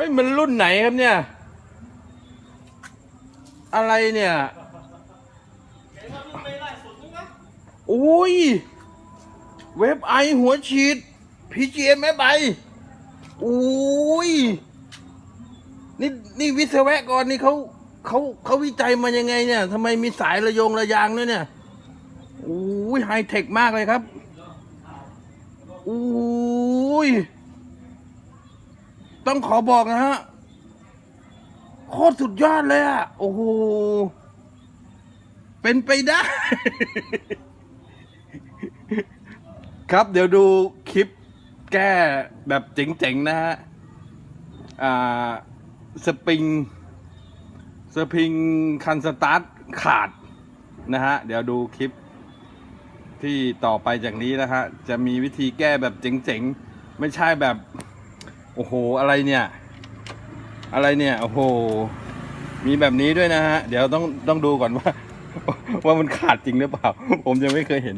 ฮ้ยมันรุ่นไหนครับเนี่ย อะไรเนี่ยโอ้ย เว็บไอหัวฉีด PGM แม่ใบโอ้ย นี่นี่วิศวกรนี่เขาเขาเขาวิจัยมายังไงเนี่ยทำไมมีสายระยงระยางด้วยเนี่ยโอ้ยไฮเทคมากเลยครับโอ้ย ต้องขอบอกนะฮะ โคตรสุดยอดเลยอะโอ้โห เป็นไปได้ ครับเดี๋ยวดูคลิปแก้แบบเจ๋งๆ นะฮะ อ่า สปริง สปริงคันสตาร์ทขาดนะฮะ เดี๋ยวดูคลิปที่ต่อไปจากนี้นะฮะ จะมีวิธีแก้แบบเจ๋งๆ ไม่ใช่แบบ โอ้โห อะไรเนี่ย อะไรเนี่ย โอ้โห มีแบบนี้ด้วยนะฮะ เดี๋ยวต้องต้องดูก่อนว่า ว่ามันขาดจริงหรือเปล่า ผมยังไม่เคยเห็น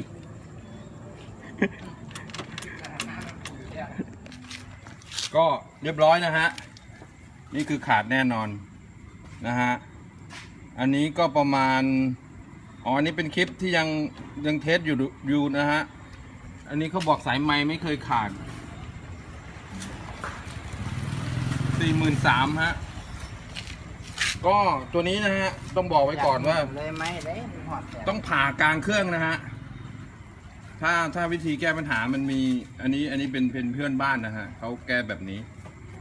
ก็เรียบร้อยนะฮะ นี่คือขาดแน่นอนนะฮะ อันนี้ก็ประมาณ อ๋อ อันนี้เป็นคลิปที่ยังยังเทสอยู่อยู่นะฮะ อันนี้เขาบอกสายไม้ไม่เคยขาด สี่หมื่นสามฮะ ก็ตัวนี้นะฮะ ต้องบอกไว้ก่อนว่า เลยไหมเลยหอดแต่ต้องผ่ากลางเครื่องนะฮะ ถ้าถ้าวิธีแก้ปัญหามันมี อันนี้อันนี้เป็นเป็นเพื่อนบ้านนะฮะเขาแก้แบบนี้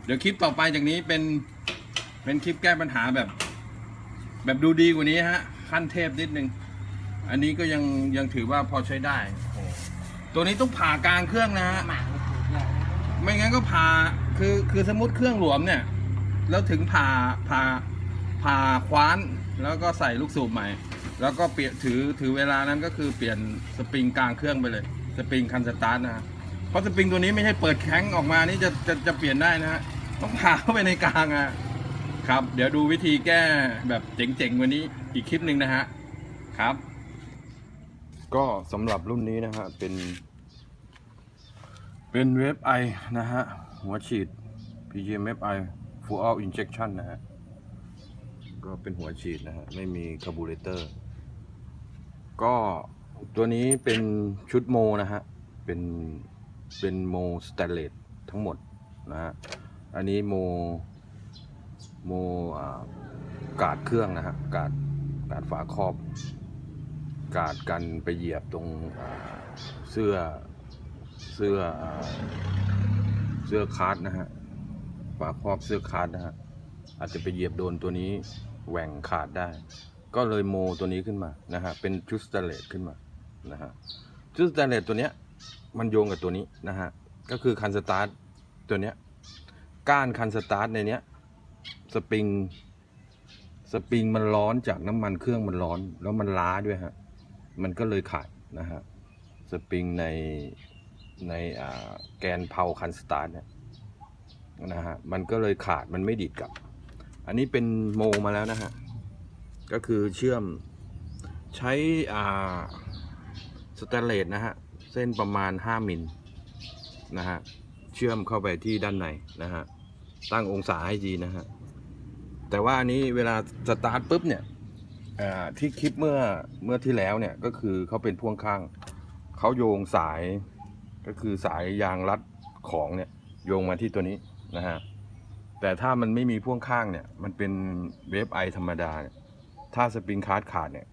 เดี๋ยวคลิปต่อไปจากนี้เป็น เป็นคลิปแก้ปัญหาแบบ แบบดูดีกว่านี้ฮะ ขั้นเทพนิดนึง อันนี้ก็ยังยังถือว่าพอใช้ได้โอ้โหตัวนี้ต้องผ่ากลางเครื่องนะฮะ หมาถูกเนี่ยไม่งั้นก็ผ่า คือคือสมมติเครื่องหลวมเนี่ย แล้วถึงผ่าผ่าผ่าคว้านแล้วก็ใส่ลูกสูบใหม่ แล้วก็เปลี่ยนถือถือเวลานั้นก็คือเปลี่ยนสปริงกลางเครื่องไปเลย สปริงคันสตาร์ทนะฮะเพราะสปริงตัวนี้ไม่ใช่เปิดแข้งออกมานี่จะจะจะเปลี่ยนได้นะฮะต้องผ่าเข้าไปในกลางอะครับ เดี๋ยวดูวิธีแก้แบบเจ๋งๆวันนี้อีกคลิปหนึ่งนะฮะครับ ก็สำหรับรุ่นนี้นะฮะเป็น เป็นเวฟไอนะฮะ หัวฉีด PGMFI Full Out Injection นะฮะ ก็เป็นหัวฉีดนะฮะ ไม่มีคาร์บูเรเตอร์ ก็ตัวนี้เป็นชุดโมนะฮะ เป็น เป็นโมสเตนเลสทั้งหมดนะฮะ อันนี้โม โมอากาดเครื่องนะฮะ กาดกาดฝาครอบ กาดกันไปเหยียบตรงเสื้อเสื้ออ เสื้อคาร์ดนะฮะฝาครอบเสื้อคาร์ดนะฮะอาจจะไปเหยียบโดนตัวนี้แหว่งขาดได้ ก็เลยโมตัวนี้ขึ้นมานะฮะเป็นชุดสแตเลสขึ้นมานะฮะชุดสแตเลสตัวเนี้ยมันโยงกับตัวนี้นะฮะก็คือคันสตาร์ทตัวเนี้ยก้านคันสตาร์ทในเนี้ยสปริงสปริงมันร้อนจากน้ำมันเครื่องมันร้อนแล้วมันล้าด้วยฮะมันก็เลยขาดนะฮะสปริงใน ในแกนเพาคันสตาร์ทเนี่ยนะฮะมันก็เลยขาดมันไม่ดีดกลับ อันนี้เป็นโมมาแล้วนะฮะ ก็คือเชื่อมใช้อ่าสแตนเลสนะฮะ เส้นประมาณ 5 มิลนะฮะ เชื่อมเข้าไปที่ด้านในนะฮะ ตั้งองศาให้ดีนะฮะ แต่ว่าอันนี้เวลาสตาร์ทปุ๊บเนี่ยที่คลิปเมื่อเมื่อที่แล้วเนี่ยก็คือเขาเป็นพ่วงข้าง เขาโยงสาย ก็คือสายยางรัดของเนี่ยโยงมาที่ตัวนี้นะฮะแต่ถ้ามันไม่มีพ่วงข้างเนี่ย มันเป็นเวฟไอธรรมดาเนี่ยถ้าสปริงคาร์ดขาดเนี่ย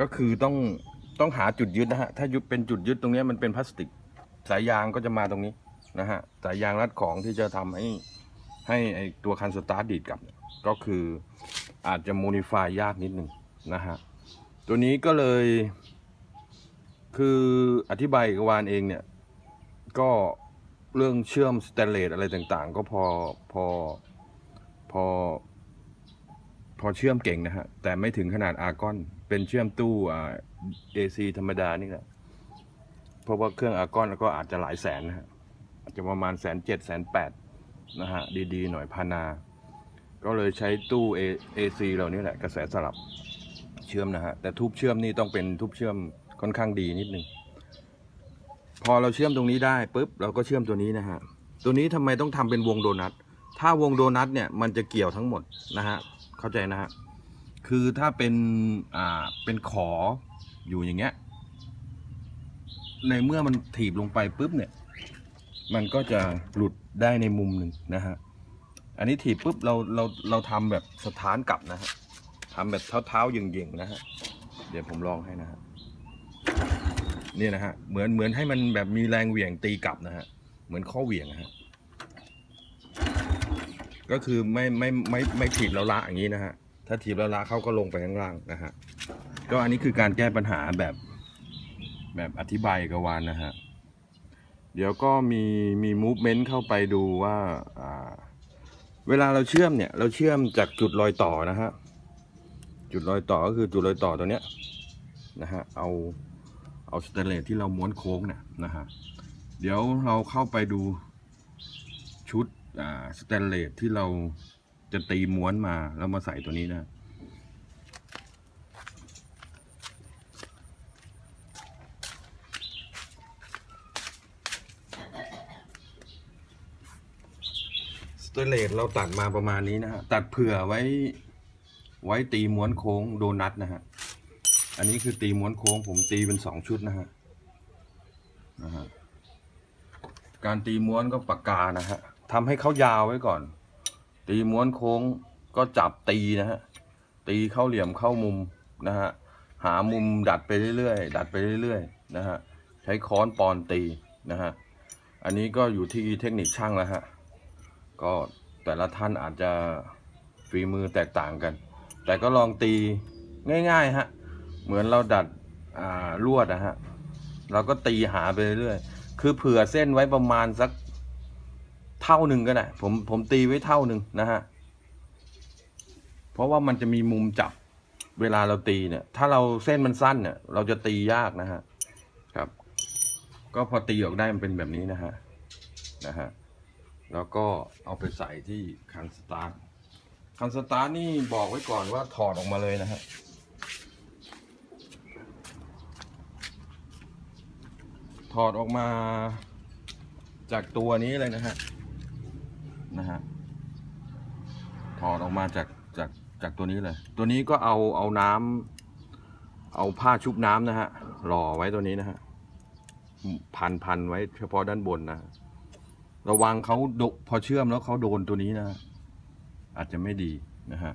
ก็คือต้องต้องหาจุดยึดนะฮะ ถ้ายึดเป็นจุดยึดตรงนี้มันเป็นพลาสติก สายยางก็จะมาตรงนี้นะฮะ สายยางรัดของที่จะทำให้ให้ไอตัวคันสตาร์ทดีดกลับ ก็คืออาจจะโมดิฟายยากนิดหนึ่งนะฮะ ตัวนี้ก็เลย คืออธิบายกวานเองเนี่ย ก็เรื่องเชื่อมสแตนเลสอะไรต่างๆ ก็พอพอพอ พอเชื่อมเก่งนะฮะ แต่ไม่ถึงขนาดอาร์กอน เป็นเชื่อมตู้อ่า AC ธรรมดานี่แหละเพราะว่าเครื่องอาร์กอนก็อาจจะหลายแสนนะฮะอาจจะประมาณแสนเจ็ดแสนแปดนะฮะ ดีๆ หน่อยพานา ก็เลยใช้ตู้ A- AC เหล่านี้แหละ กระแสสลับเชื่อมนะฮะ แต่ทูบเชื่อมนี่ต้องเป็นทูบเชื่อม ค่อนข้างดีนิดนึงพอเราเชื่อมตรงนี้ได้ปุ๊บเราก็เชื่อมตัวนี้นะฮะตัวนี้ทำไมต้องทำเป็นวงโดนัทถ้าวงโดนัทเนี่ยมันจะเกี่ยวทั้งหมดนะฮะเข้าใจนะฮะคือถ้าเป็นอ่าเป็นขออยู่อย่างเงี้ยในเมื่อมันถีบลงไปปุ๊บเนี่ย มันก็จะหลุดได้ในมุมหนึ่งนะฮะอันนี้ถีบปุ๊บเราเราเราทำแบบสถานกลับนะฮะทำแบบเท้าเท้าๆเหย่งๆนะฮะเดี๋ยวผมลองให้นะฮะ นี่ยนะฮะเหมือนเหมือนให้มันแบบมีแรงเหวี่ยงตีกลับนะฮะเหมือนข้อเหวี่ยงนะฮะก็คือไม่ไม่ไม่ไม่ถีบแล้วละอย่างนี้นะฮะถ้าถีบแล้วละเขาก็ลงไปข้างล่างนะฮะก็อันนี้คือการแก้ปัญหาแบบแบบอธิบายกวานนะฮะเดี๋ยวก็มีมีมูฟเมนต์เข้าไปดูว่าอ่าเวลาเราเชื่อมเนี่ย เราเชื่อมจากจุดรอยต่อนะฮะจุดรอยต่อก็คือจุดรอยต่อตัวเนี้ยนะฮะเอา เอาสเตเลสที่เราม้วนโค้งเนี่ยนะฮะเดี๋ยวเราเข้าไปดูชุดสเตนเลสที่เราจะตีม้วนมาแล้วมาใส่ตัวนี้นะสเตนเลสเราตัดมาประมาณนี้นะฮะตัดเผื่อไว้ไว้ตีม้วนโค้งโดนัทนะฮะ อันนี้คือตีม้วนโค้งผมตีเป็นสองชุดนะฮะนะฮะการตีม้วนก็ปากกานะฮะทำให้เขายาวไว้ก่อน ตีม้วนโค้งก็จับตีนะฮะตีเข้าเหลี่ยมเข้ามุมนะฮะหามุมดัดไปเรื่อยๆดัดไปเรื่อยๆนะฮะใช้ค้อนปอนตีนะฮะอันนี้ก็อยู่ที่เทคนิคช่างแล้วฮะก็แต่ละท่านอาจจะฝีมือแตกต่างกัน แต่ก็ลองตีง่ายๆฮะ เหมือนเราดัดอ่าลวดนะฮะ เราก็ตีหาไปเรื่อยคือเผื่อเส้นไว้ประมาณสักเท่าหนึ่งก็ได้ผมผมตีไว้เท่าหนึ่งนะฮะ เพราะว่ามันจะมีมุมจับเวลาเราตีเนี่ย ถ้าเราเส้นมันสั้นเนี่ยเราจะตียากนะฮะ ครับ ก็พอตีออกได้มันเป็นแบบนี้นะฮะ นะฮะ แล้วก็เอาไปใส่ที่คันสตาร์คันสตาร์นี่บอกไว้ก่อนว่าถอดออกมาเลยนะฮะ ถอดออกมาจากตัวนี้เลยนะฮะนะฮะถอดออกมาจากจากจากตัวนี้เลย ตัวนี้ก็เอาเอาน้ำเอาผ้าชุบน้ำนะฮะหล่อไว้ตัวนี้นะฮะพันพันไว้เฉพาะด้านบนนะระวังเขาโดพอเชื่อมแล้วเขาโดนตัวนี้นะอาจจะไม่ดีนะฮะ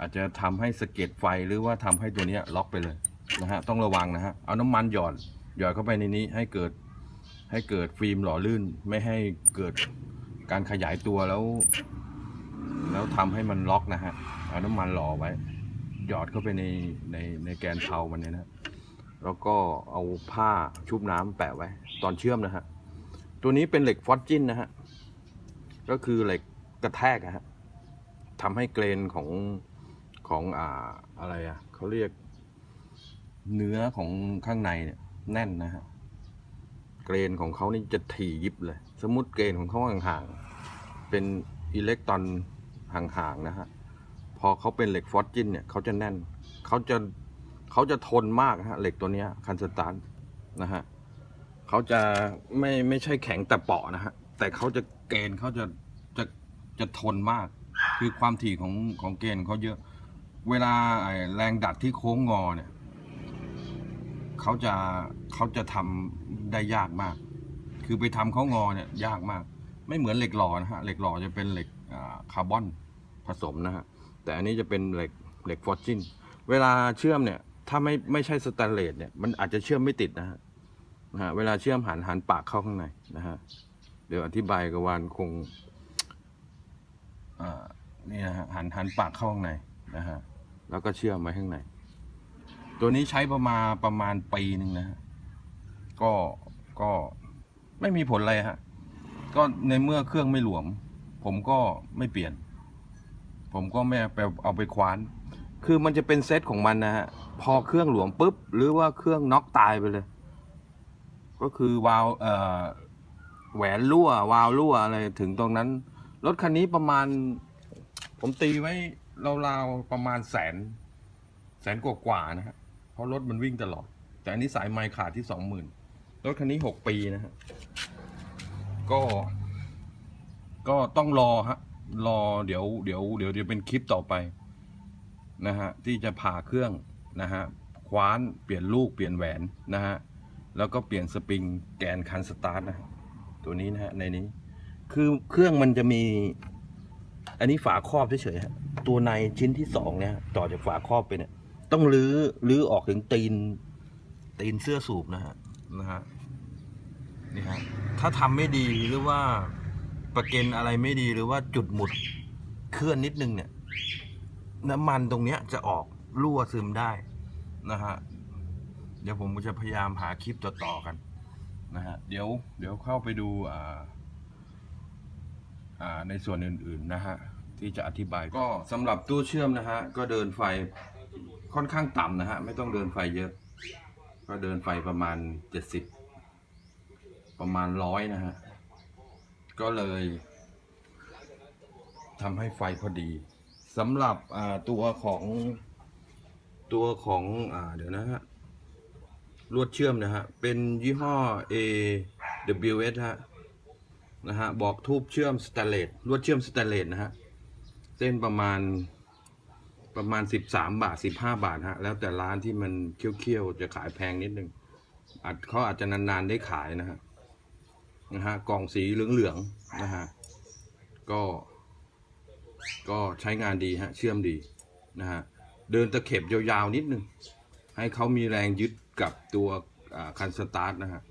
อาจจะทำให้สะเก็ดไฟหรือว่าทำให้ตัวนี้ล็อกไปเลยนะฮะต้องระวังนะฮะเอาน้ำมันหยอด หยอดเข้าไปในนี้ให้เกิดให้เกิดฟิล์มหล่อลื่นไม่ให้เกิดการขยายตัวแล้ว แล้วทำให้มันล็อกนะฮะเอาน้ำมันหล่อไว้ หยอดเข้าไปในในในแกนเพลามันเนี่ยนะแล้วก็เอาผ้าชุบน้ำแปะไว้ ตอนเชื่อมนะฮะตัวนี้เป็นเหล็กฟอสจินนะฮะก็คือเหล็กกระแทกอะฮะทำให้เกรนของของอ่าอะไรอะเขาเรียกเนื้อของข้างในเนี่ย แน่นนะฮะเกรนของเขานี่จะถี่ยิบเลย สมมติเกรนของเขาห่างๆ เป็นอิเล็กตรอนห่างๆนะฮะ พอเขาเป็นเหล็กฟอสจินเนี่ยเขาจะแน่น เขาจะเขาจะทนมากฮะเหล็กตัวนี้คันสตาร์นะฮะเขาจะไม่ไม่ใช่แข็งแต่เปาะนะฮะ แต่เขาจะเกณฑ์เขาจะจะจะทนมาก คือความถี่ของของเกณฑ์เขาเยอะ เวลาไอแรงดัดที่โค้งงอเนี่ย เขาจะเขาจะทำได้ยากมาก คือไปทำเขางอเนี่ยยากมาก ไม่เหมือนเหล็กหล่อนะฮะเหล็กหล่อจะเป็นเหล็กคาร์บอนผสมนะฮะแต่อันนี้จะเป็นเหล็กเหล็กฟอร์จินเวลาเชื่อมเนี่ยถ้าไม่ไม่ใช่สแตนเลสเนี่ยมันอาจจะเชื่อมไม่ติดนะฮะนะฮะเวลาเชื่อมหันหันปากเข้าข้างในนะฮะเดี๋ยวอธิบายกับวานคงอ่านี่นะฮะหันหันปากเข้าข้างในนะฮะแล้วก็เชื่อมไว้ข้างใน ตัวนี้ใช้ประมาณประมาณปีหนึ่งนะฮะก็ก็ไม่มีผลอะไรฮะ ก็ในเมื่อเครื่องไม่หลวม ผมก็ไม่เปลี่ยน ผมก็ไม่ไปเอาไปคว้าน คือมันจะเป็นเซตของมันนะฮะ พอเครื่องหลวมปุ๊บ หรือว่าเครื่องน็อกตายไปเลย ก็คือวาล์วเอ่อแหวนรั่ว วาล์วรั่วอะไรถึงตรงนั้น รถคันนี้ประมาณ ผมตีไว้ราวๆประมาณแสน แสนกว่าๆนะฮะ เพราะรถมันวิ่งตลอด แต่อันนี้สายไมค์ขาดที่สองหมื่นรถคันนี้หกปีนะฮะก็ ก็ต้องรอฮะ รอเดี๋ยวเดี๋ยวเดี๋ยวเดี๋ยวเป็นคลิปต่อไปนะฮะที่จะผ่าเครื่องนะฮะคว้านเปลี่ยนลูกเปลี่ยนแหวนนะฮะแล้วก็เปลี่ยนสปริงแกนคันสตาร์ทนะฮะตัวนี้นะฮะในนี้ คือเครื่องมันจะมี อันนี้ฝาครอบเฉยๆฮะตัวในชิ้นที่สองเนี่ยต่อจากฝาครอบไปเนี่ย ต้องรื้อรื้อออกถึงตีน ตีนเสื้อสูบนะฮะนะฮะนี่ฮะถ้าทำไม่ดีหรือว่าประเก็นอะไรไม่ดีหรือว่าจุดหมุดเคลื่อนนิดนึงเนี่ย น้ำมันตรงเนี้ยจะออกรั่วซึมได้นะฮะเดี๋ยวผมจะพยายามหาคลิปต่อๆกันนะฮะเดี๋ยวเดี๋ยวเข้าไปดูอ่าอ่าในส่วนอื่นๆนะฮะที่จะอธิบายก็สำหรับตู้เชื่อมนะฮะก็เดินไฟ ค่อนข้างต่ำนะฮะ ไม่ต้องเดินไฟเยอะ ก็เดินไฟประมาณเจ็ดสิบประมาณร้อยนะฮะ ก็เลยทำให้ไฟพอดีสำหรับตัวของตัวของอเดี๋ยวนะฮะลวดเชื่อมนะฮะ เป็นยี่ห้อ AWS ฮะนะฮะ บอกทูบเชื่อมสแตนเลสลวดเชื่อมสแตนเลสนะฮะ เส้นประมาณ ประมาณ13บสามบาท15บห้าบาทฮะ แล้วแต่ร้านที่มันเคี้ยวๆ จะขายแพงนิดนึงอาจเขาอาจจะนานๆได้ขายนะฮะนะฮะกล่องสีเหลืองๆนะฮะก็ ก็ใช้งานดีฮะ เชื่อมดีนะฮะเดินตะเข็บยาวๆนิดนึงให้เขามีแรงยึดกับตัวคันสตาร์ทนะฮะ